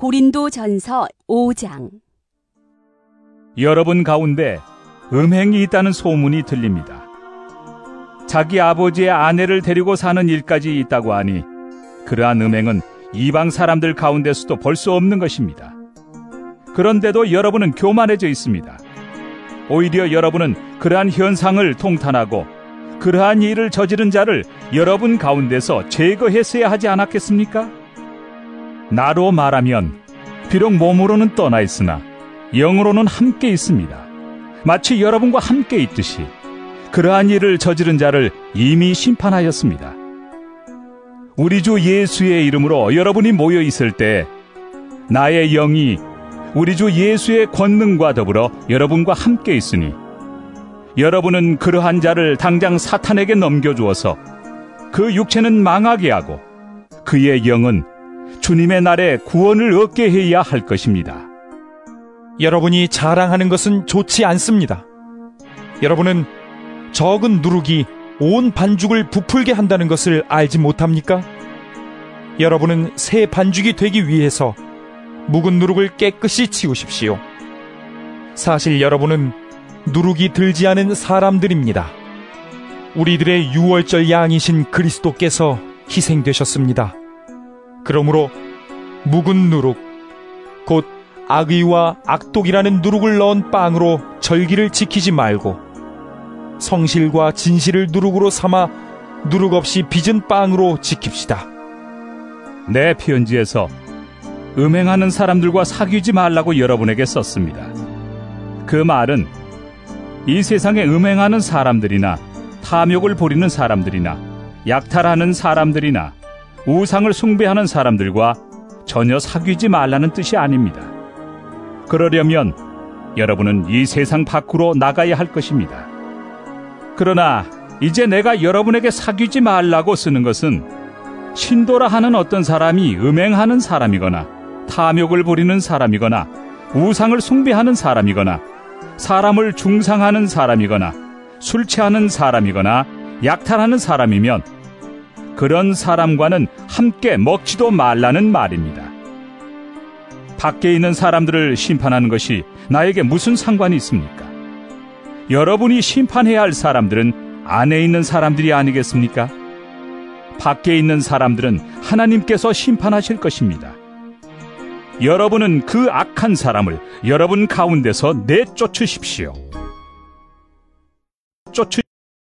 고린도 전서 5장 여러분 가운데 음행이 있다는 소문이 들립니다. 자기 아버지의 아내를 데리고 사는 일까지 있다고 하니 그러한 음행은 이방 사람들 가운데서도 볼 수 없는 것입니다. 그런데도 여러분은 교만해져 있습니다. 오히려 여러분은 그러한 현상을 통탄하고 그러한 일을 저지른 자를 여러분 가운데서 제거했어야 하지 않았겠습니까? 나로 말하면 비록 몸으로는 떠나 있으나 영으로는 함께 있습니다. 마치 여러분과 함께 있듯이 그러한 일을 저지른 자를 이미 심판하였습니다. 우리 주 예수의 이름으로 여러분이 모여 있을 때 나의 영이 우리 주 예수의 권능과 더불어 여러분과 함께 있으니 여러분은 그러한 자를 당장 사탄에게 넘겨주어서 그 육체는 망하게 하고 그의 영은 주님의 날에 구원을 얻게 해야 할 것입니다. 여러분이 자랑하는 것은 좋지 않습니다. 여러분은 적은 누룩이 온 반죽을 부풀게 한다는 것을 알지 못합니까? 여러분은 새 반죽이 되기 위해서 묵은 누룩을 깨끗이 치우십시오. 사실 여러분은 누룩이 들지 않은 사람들입니다. 우리들의 유월절 양이신 그리스도께서 희생되셨습니다. 그러므로 묵은 누룩, 곧 악의와 악독이라는 누룩을 넣은 빵으로 절기를 지키지 말고 성실과 진실을 누룩으로 삼아 누룩 없이 빚은 빵으로 지킵시다. 내 편지에서 음행하는 사람들과 사귀지 말라고 여러분에게 썼습니다. 그 말은 이 세상에 음행하는 사람들이나 탐욕을 부리는 사람들이나 약탈하는 사람들이나 우상을 숭배하는 사람들과 전혀 사귀지 말라는 뜻이 아닙니다. 그러려면 여러분은 이 세상 밖으로 나가야 할 것입니다. 그러나 이제 내가 여러분에게 사귀지 말라고 쓰는 것은 신도라 하는 어떤 사람이 음행하는 사람이거나 탐욕을 부리는 사람이거나 우상을 숭배하는 사람이거나 사람을 중상하는 사람이거나 술 취하는 사람이거나 약탈하는 사람이면 그런 사람과는 함께 먹지도 말라는 말입니다. 밖에 있는 사람들을 심판하는 것이 나에게 무슨 상관이 있습니까? 여러분이 심판해야 할 사람들은 안에 있는 사람들이 아니겠습니까? 밖에 있는 사람들은 하나님께서 심판하실 것입니다. 여러분은 그 악한 사람을 여러분 가운데서 내쫓으십시오. 쫓으